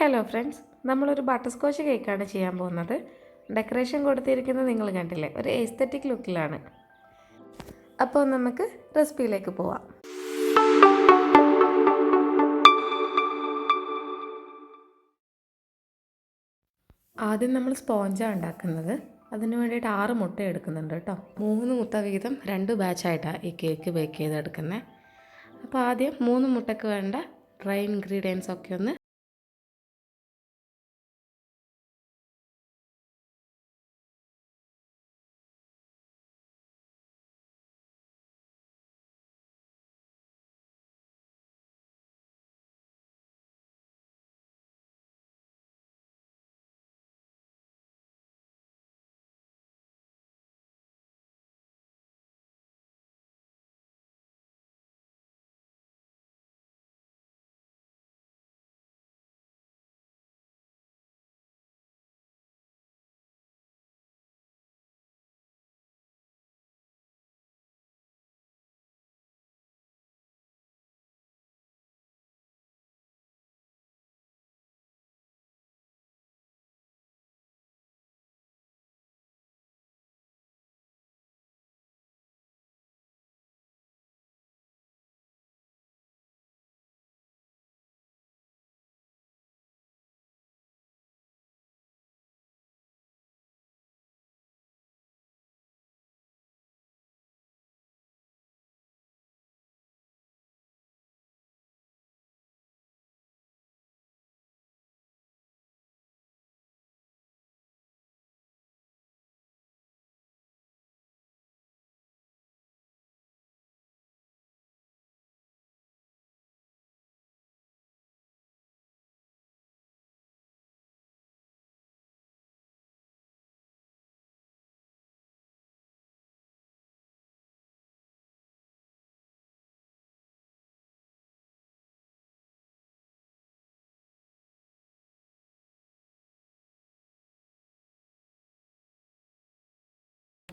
Hello friends നമ്മളൊരു butter scotch കേക്കാണ് ചെയ്യാൻ പോകുന്നത്. ഡെക്കറേഷൻ കൊടുത്തിരിക്കുന്നത് നിങ്ങൾ കണ്ടില്ലേ? ഒരു എസ്തറ്റിക് ലുക്കിലാണ് അപ്പോൾ നമുക്ക് റെസിപ്പിയിലേക്ക് പോവാം. ആദ്യം നമ്മൾ സ്പോഞ്ചാണ് ഉണ്ടാക്കുന്നത്. അതിന് വേണ്ടിയിട്ട് ആറ് മുട്ട എടുക്കുന്നുണ്ട് കേട്ടോ. മൂന്ന് മുട്ട വീതം രണ്ട് ബാച്ചായിട്ടാണ് ഈ കേക്ക് ബേക്ക് ചെയ്തെടുക്കുന്നത് അപ്പോൾ ആദ്യം മൂന്ന് മുട്ടയ്ക്ക് വേണ്ട ഡ്രൈ ഇൻഗ്രീഡിയൻസ് ഒക്കെ ഒന്ന്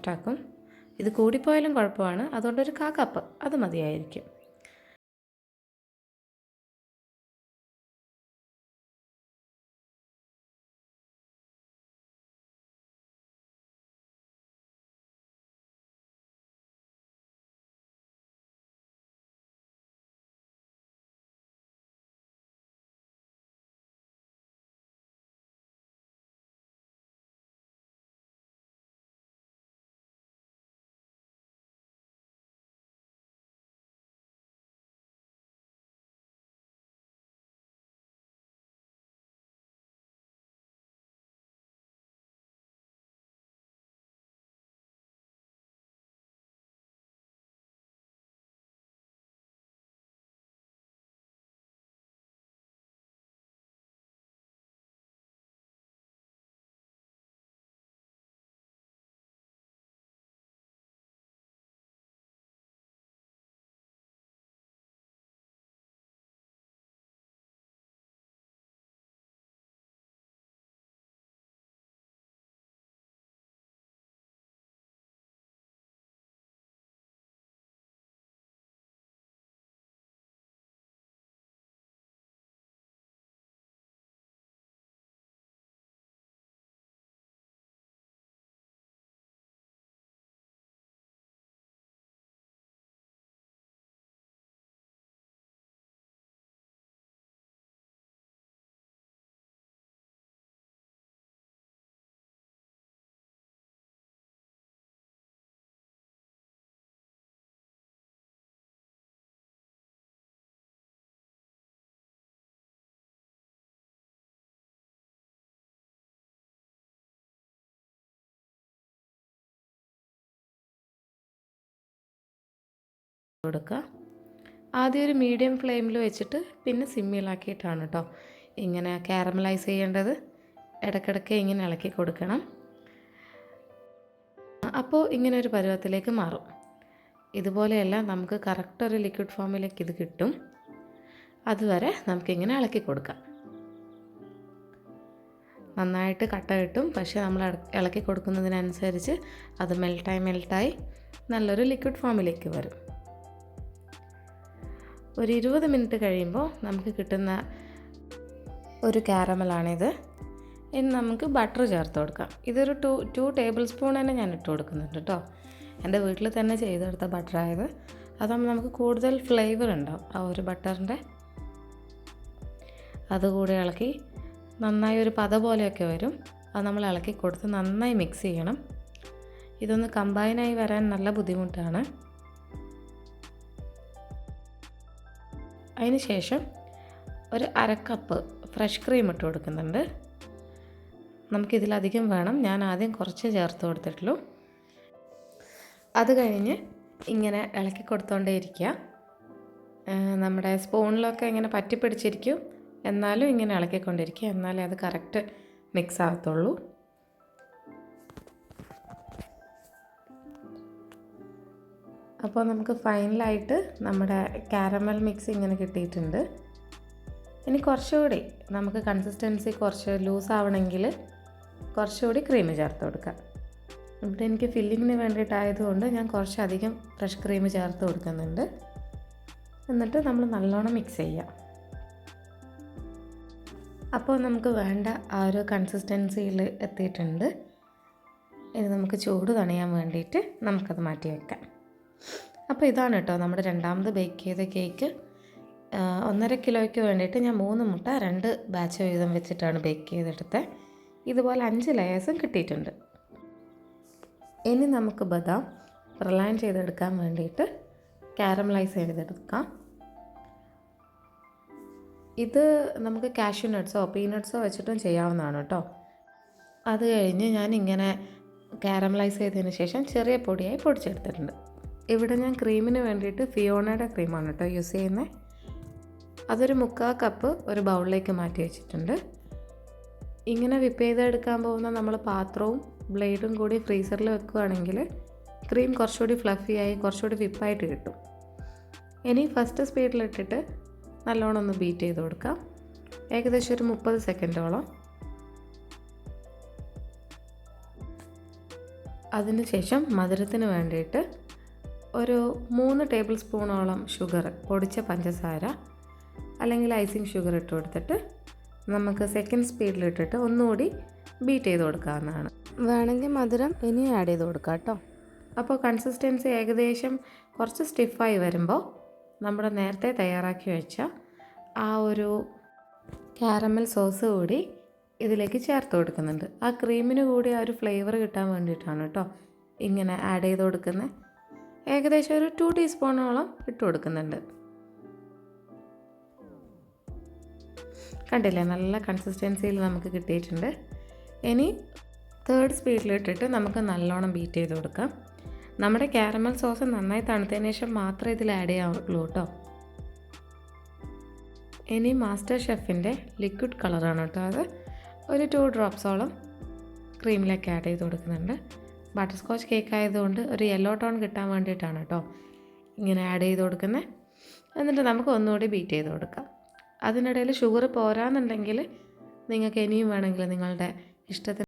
ആക്കും ഇത് കൂടിപ്പോയാലും കുഴപ്പമാണ്. അതുകൊണ്ടൊരു കാ കപ്പ് അത് മതിയായിരിക്കും. കൊടുക്കുക. ആദ്യം ഒരു മീഡിയം ഫ്ലെയിമിൽ വെച്ചിട്ട് പിന്നെ സിമ്മിലാക്കിയിട്ടാണ് കേട്ടോ ഇങ്ങനെ കാരമലൈസ് ചെയ്യേണ്ടത്. ഇടയ്ക്കിടയ്ക്ക് ഇങ്ങനെ ഇളക്കി കൊടുക്കണം. അപ്പോൾ ഇങ്ങനെ ഒരു പരുവത്തിലേക്ക് മാറും. ഇതുപോലെയല്ല നമുക്ക് കറക്റ്റ് ഒരു ലിക്വിഡ് ഫോമിലേക്ക് ഇത് കിട്ടും. അതുവരെ നമുക്കിങ്ങനെ ഇളക്കി കൊടുക്കാം. നന്നായിട്ട് കട്ട കിട്ടും. പക്ഷേ നമ്മൾ ഇളക്കി കൊടുക്കുന്നതിനനുസരിച്ച് അത് മെൽട്ടായി മെൽട്ടായി നല്ലൊരു ലിക്വിഡ് ഫോമിലേക്ക് വരും. ഒരു ഇരുപത് മിനിറ്റ് കഴിയുമ്പോൾ നമുക്ക് കിട്ടുന്ന ഒരു കാരമലാണിത്. ഇനി നമുക്ക് ബട്ടർ ചേർത്ത് കൊടുക്കാം. ഇതൊരു ടു ടു ടേബിൾ സ്പൂൺ തന്നെ ഞാൻ ഇട്ട് കൊടുക്കുന്നുണ്ട് കേട്ടോ. എന്റെ വീട്ടിൽ തന്നെ ചെയ്തെടുത്ത ബട്ടറായത്. അതാകുമ്പോൾ നമുക്ക് കൂടുതൽ ഫ്ലേവർ ഉണ്ടാവും ആ ഒരു ബട്ടറിന്റെ. അതുകൂടി ഇളക്കി നന്നായി ഒരു പത പോലെയൊക്കെ വരും. അത് നമ്മൾ ഇളക്കി കൊടുത്ത് നന്നായി മിക്സ് ചെയ്യണം. ഇതൊന്ന് കമ്പൈനായി വരാൻ നല്ല ബുദ്ധിമുട്ടാണ്. അതിന് ശേഷം ഒരു അരക്കപ്പ് ഫ്രഷ് ക്രീം ഇട്ട് കൊടുക്കുന്നുണ്ട്. നമുക്കിതിലധികം വേണം. ഞാൻ ആദ്യം കുറച്ച് ചേർത്ത് കൊടുത്തിട്ടുള്ളൂ. അത് കഴിഞ്ഞ് ഇങ്ങനെ ഇളക്കി കൊടുത്തോണ്ടേ ഇരിക്കുക. നമ്മുടെ സ്പൂണിലൊക്കെ ഇങ്ങനെ പറ്റിപ്പിടിച്ചിരിക്കും. എന്നാലും ഇങ്ങനെ ഇളക്കിക്കൊണ്ടിരിക്കുക. എന്നാലേ അത് കറക്റ്റ് മിക്സ് ആകത്തുള്ളൂ. അപ്പോൾ നമുക്ക് ഫൈനലായിട്ട് നമ്മുടെ കാരമൽ മിക്സ് ഇങ്ങനെ കിട്ടിയിട്ടുണ്ട്. ഇനി കുറച്ചുകൂടി നമുക്ക് കൺസിസ്റ്റൻസി കുറച്ച് ലൂസ് ആവണമെങ്കിൽ കുറച്ചുകൂടി ക്രീം ചേർത്ത് കൊടുക്കാം ഇവിടെ എനിക്ക് ഫില്ലിങ്ങിന് വേണ്ടിയിട്ടായതുകൊണ്ട് ഞാൻ കുറച്ചധികം ഫ്രഷ് ക്രീം ചേർത്ത് കൊടുക്കുന്നുണ്ട്. എന്നിട്ട് നമ്മൾ നല്ലോണം മിക്സ് ചെയ്യാം. അപ്പോൾ നമുക്ക് വേണ്ട ആ ഒരു കൺസിസ്റ്റൻസിയിൽ എത്തിയിട്ടുണ്ട്. ഇനി നമുക്ക് ചൂട് തണിയാൻ വേണ്ടിയിട്ട് നമുക്കത് മാറ്റി വെക്കാം. അപ്പോൾ ഇതാണ് കേട്ടോ നമ്മുടെ രണ്ടാമത് ബേക്ക് ചെയ്ത കേക്ക്. ഒന്നര കിലോയ്ക്ക് വേണ്ടിയിട്ട് ഞാൻ മൂന്ന് മുട്ട രണ്ട് ബാച്ച് വീതം വെച്ചിട്ടാണ് ബേക്ക് ചെയ്തെടുത്തത് ഇതുപോലെ അഞ്ച് ലെയേഴ്സും കിട്ടിയിട്ടുണ്ട്. ഇനി നമുക്ക് ബദാം റിലൈൻ ചെയ്തെടുക്കാൻ വേണ്ടിയിട്ട് കാരമലൈസ് ചെയ്തെടുക്കാം ഇത് നമുക്ക് കാഷ്യൂ നട്ട്സോ പീനട്ട്സോ വെച്ചിട്ടും ചെയ്യാവുന്നതാണ് കേട്ടോ. അത് കഴിഞ്ഞ് ഞാൻ ഇങ്ങനെ കാരമലൈസ് ചെയ്തതിന് ശേഷം ചെറിയ പൊടിയായി പൊടിച്ചെടുത്തിട്ടുണ്ട്. ഇവിടെ ഞാൻ ക്രീമിന് വേണ്ടിയിട്ട് ഫിയോണയുടെ ക്രീമാണ് കേട്ടോ യൂസ് ചെയ്യുന്നത് അതൊരു മുക്കാൽ കപ്പ് ഒരു ബൗളിലേക്ക് മാറ്റി വെച്ചിട്ടുണ്ട്. ഇങ്ങനെ വിപ്പ് ചെയ്തെടുക്കാൻ പോകുന്ന നമ്മൾ പാത്രവും ബ്ലേഡും കൂടി ഫ്രീസറിൽ വെക്കുകയാണെങ്കിൽ ക്രീം കുറച്ചുകൂടി ഫ്ലഫി ആയി കുറച്ചുകൂടി വിപ്പായിട്ട് കിട്ടും. ഇനി ഫസ്റ്റ് സ്പീഡിലിട്ടിട്ട് നല്ലോണം ഒന്ന് ബീറ്റ് ചെയ്ത് കൊടുക്കാം. ഏകദേശം ഒരു മുപ്പത് സെക്കൻഡോളം. അതിനുശേഷം മധുരത്തിന് വേണ്ടിയിട്ട് ഒരു മൂന്ന് ടേബിൾ സ്പൂണോളം ഷുഗർ പൊടിച്ച പഞ്ചസാര അല്ലെങ്കിൽ ഐസിങ് ഷുഗർ ഇട്ട് കൊടുത്തിട്ട് നമുക്ക് സെക്കൻഡ് സ്പീഡിലിട്ടിട്ട് ഒന്നുകൂടി ബീറ്റ് ചെയ്ത് കൊടുക്കാവുന്നതാണ്. വേണമെങ്കിൽ മധുരം ഇനി ആഡ് ചെയ്ത് കൊടുക്കാം കേട്ടോ. അപ്പോൾ കൺസിസ്റ്റൻസി ഏകദേശം കുറച്ച് സ്റ്റിഫായി വരുമ്പോൾ നമ്മുടെ നേരത്തെ തയ്യാറാക്കി വെച്ച ആ ഒരു ക്യാരമൽ സോസ് കൂടി ഇതിലേക്ക് ചേർത്ത് കൊടുക്കുന്നുണ്ട്. ആ ക്രീമിന് കൂടി ആ ഒരു ഫ്ലേവർ കിട്ടാൻ വേണ്ടിയിട്ടാണ് കേട്ടോ ഇങ്ങനെ ആഡ് ചെയ്ത് കൊടുക്കുന്നത് ഏകദേശം ഒരു ടു ടീസ്പൂണോളം ഇട്ട് കൊടുക്കുന്നുണ്ട്. കണ്ടില്ലേ? നല്ല കൺസിസ്റ്റൻസിയിൽ നമുക്ക് കിട്ടിയിട്ടുണ്ട്. ഇനി തേർഡ് സ്പീഡിലിട്ടിട്ട് നമുക്ക് നല്ലോണം ബീറ്റ് ചെയ്ത് കൊടുക്കാം. നമ്മുടെ കാരമൽ സോസ് നന്നായി തണുത്തതിന് ശേഷം മാത്രമേ ഇതിൽ ആഡ് ചെയ്യാവുള്ളൂ കേട്ടോ. ഇനി മാസ്റ്റർ ഷെഫിന്റെ ലിക്വിഡ് കളറാണ് കേട്ടോ അത്. ഒരു ടു ഡ്രോപ്സോളം ക്രീമിലേക്ക് ആഡ് ചെയ്ത് കൊടുക്കുന്നുണ്ട്. ബട്ടർ സ്കോച്ച് കേക്ക് ആയതുകൊണ്ട് ഒരു യെല്ലോ ടോൺ കിട്ടാൻ വേണ്ടിയിട്ടാണ് കേട്ടോ ഇങ്ങനെ ആഡ് ചെയ്ത് കൊടുക്കുന്നത് എന്നിട്ട് നമുക്ക് ഒന്നുകൂടി ബീറ്റ് ചെയ്ത് കൊടുക്കാം. അതിനിടയിൽ ഷുഗർ പോരാന്നുണ്ടെങ്കിൽ നിങ്ങൾക്ക് ഇനിയും വേണമെങ്കിൽ നിങ്ങളുടെ ഇഷ്ടത്തിന്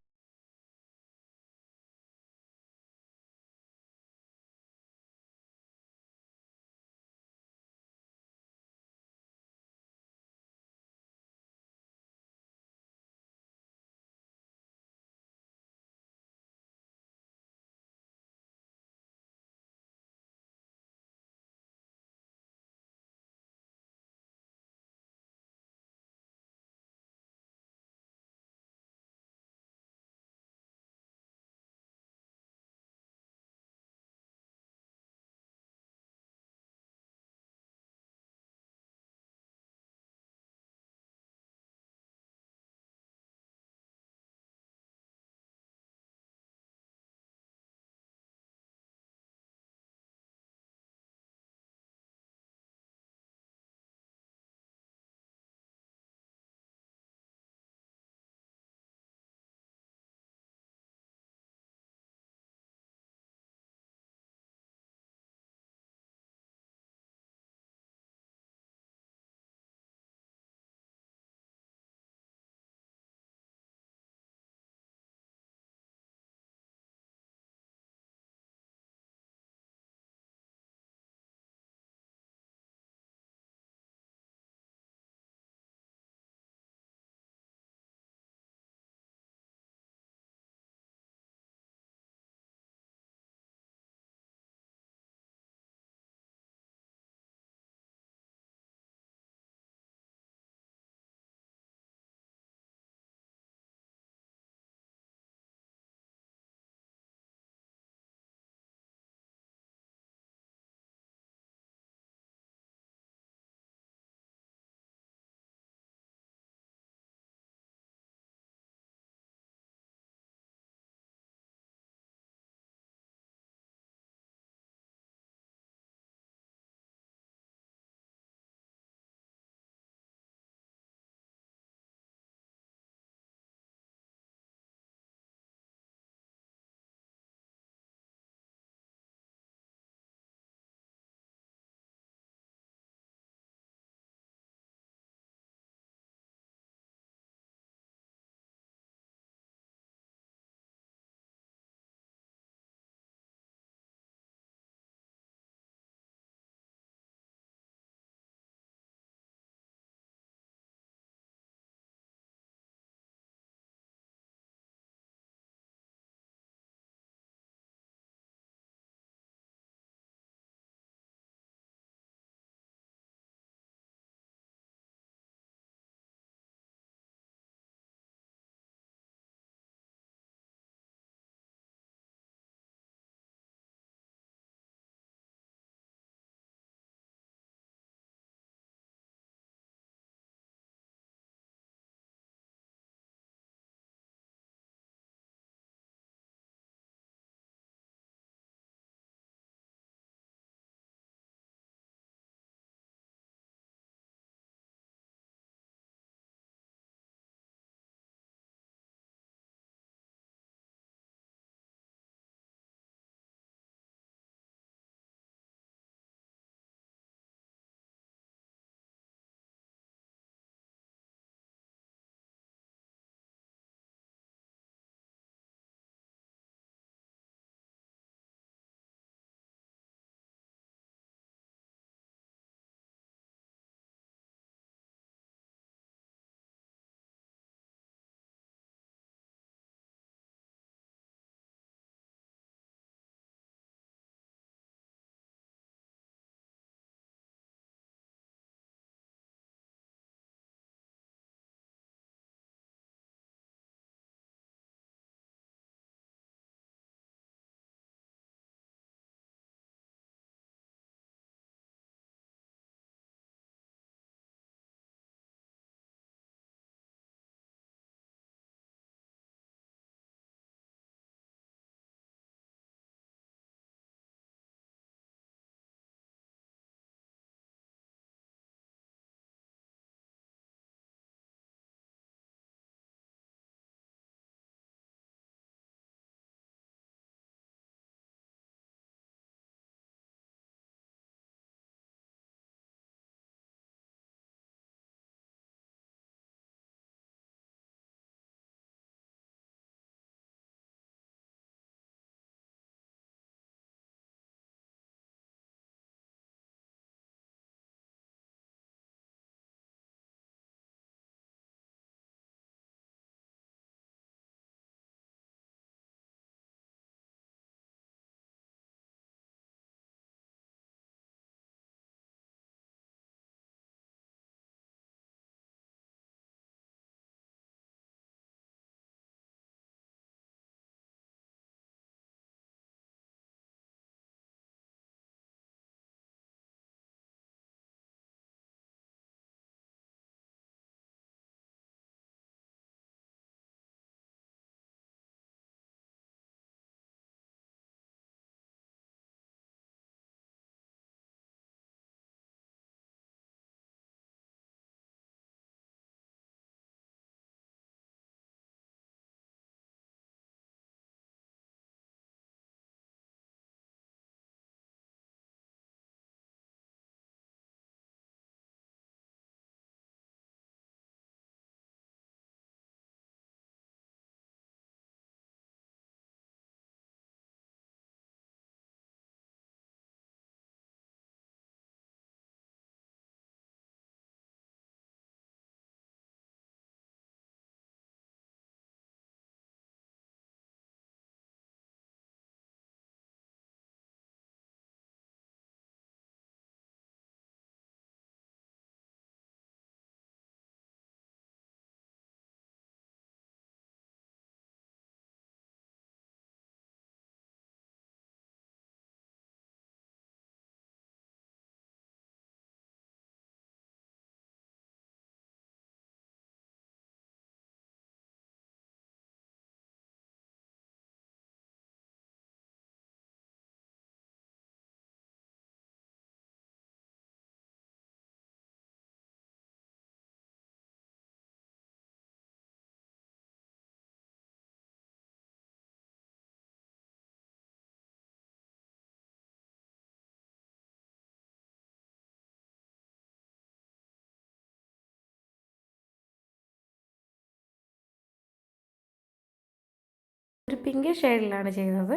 ഒരു പിങ്ക് ഷെയ്ഡിലാണ് ചെയ്തത്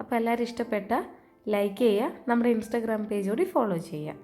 അപ്പോൾ എല്ലാവരും ഇഷ്ടപ്പെട്ട ലൈക്ക് ചെയ്യുക. നമ്മുടെ ഇൻസ്റ്റാഗ്രാം പേജ് കൂടി ഫോളോ ചെയ്യുക.